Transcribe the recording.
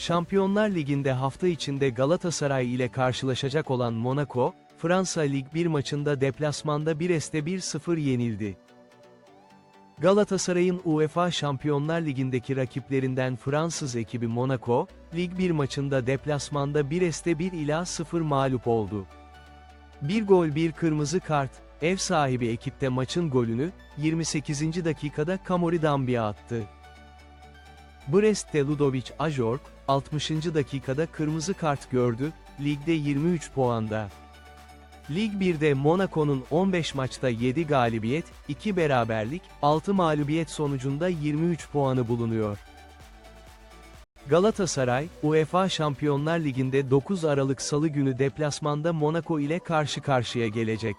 Şampiyonlar Ligi'nde hafta içinde Galatasaray ile karşılaşacak olan Monaco, Fransa Lig 1 maçında deplasmanda 1-1'e 1-0 yenildi. Galatasaray'ın UEFA Şampiyonlar Ligi'ndeki rakiplerinden Fransız ekibi Monaco, Lig 1 maçında deplasmanda 1-1'e 1 ila 0 mağlup oldu. Bir gol bir kırmızı kart, ev sahibi ekipte maçın golünü, 28. dakikada Kamori Dambia attı. Brest'te Ludovic Ajork, 60. dakikada kırmızı kart gördü, ligde 23 puanda. Lig 1'de Monaco'nun 15 maçta 7 galibiyet, 2 beraberlik, 6 mağlubiyet sonucunda 23 puanı bulunuyor. Galatasaray, UEFA Şampiyonlar Ligi'nde 9 Aralık Salı günü deplasmanda Monaco ile karşı karşıya gelecek.